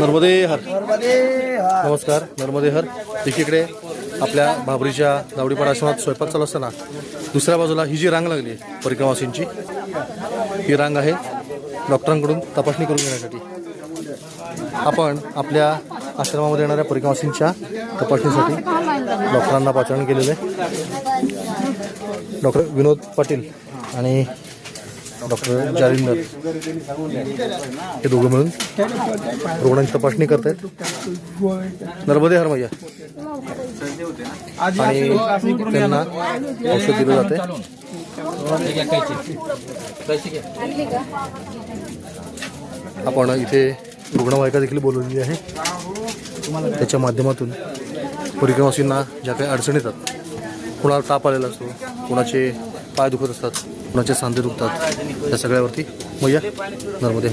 नर्मदे हर. नमस्कार नर्मदे हर. एकीकडे आपल्या भाबरीच्या दावडीपाडा आश्रमात स्वयंपाक चालू असताना दुसऱ्या बाजूला ही जी रांग लागली आहे परिक्रमावासींची ही रांग आहे डॉक्टरांकडून तपासणी करून घेण्यासाठी. आपण आपल्या आश्रमामध्ये येणाऱ्या परिक्रमावासींच्या तपासणीसाठी डॉक्टरांना पाचारण केलेलं आहे. डॉक्टर विनोद पाटील आणि डॉक्टर जालिंदर. हे दोघं मिळून रुग्णांची तपासणी करतायत. नर्मदे हर मैया आणि त्यांना औषध दिलं जाते आपण इथे रुग्णवाहिका देखील बोलवलेली आहे. त्याच्या माध्यमातून परिक्रमासींना ज्या काही अडचणी येतात कुणाला ताप आलेला असतो कुणाचे पाय दुखत असतात कुणाचे सांधे दुखतात त्या सगळ्यावरती? मैया नर्मदे.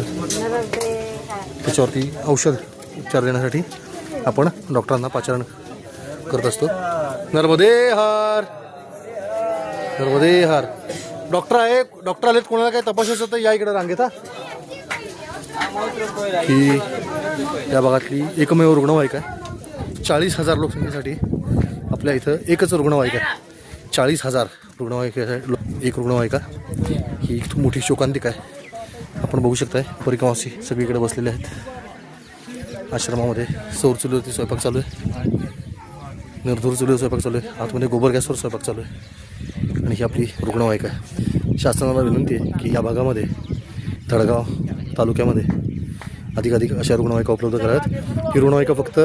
त्याच्यावरती औषध उपचार देण्यासाठी आपण डॉक्टरांना पाचारण करत असतो. नर्मदे हार. नर्मदे हार. डॉक्टर आहे डॉक्टर आलेत कोणाला काय तपासायचं तर या इकडे रांगेत हा. ही या भागातली एकमेव रुग्णवाहिका आहे. चाळीस हजार लोकसंख्येसाठी आपल्या इथं एकच रुग्णवाहिका आहे. चाळीस हजार रुग्णवाहिकेसाठी एक रुग्णवाहिका ही एक मोठी शोकांतिक आहे. आपण बघू शकताय परिक्रमासी सगळीकडे बसलेले आहेत. आश्रमामध्ये सौर चुलीवरती स्वयंपाक चालू आहे. निर्धूर चुलीवर स्वयंपाक चालू आहे. आतमध्ये गोबर गॅसवर स्वयंपाक चालू आहे. आणि ही आपली रुग्णवाहिका आहे शासनाला विनंती आहे की या भागामध्ये तळगाव तालुक्यामध्ये अधिकाधिक अशा रुग्णवाहिका उपलब्ध कराव्यात. ही रुग्णवाहिका फक्त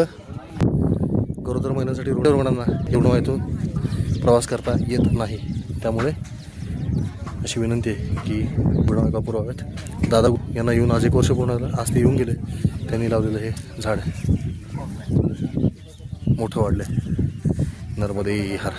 गरोदर महिन्यासाठी रुग्ण रुग्णांना या रुग्णवाहिकेतून प्रवास करता येत नाही. त्यामुळे अशी विनंती आहे की रुग्णवाहिका पुरवाव्यात दादा यांना येऊन आज एक वर्ष पूर्ण झालं. आज ते येऊन गेले. त्यांनी लावलेलं हे झाड. मोठं वाढलं आहे नर्मदे हार.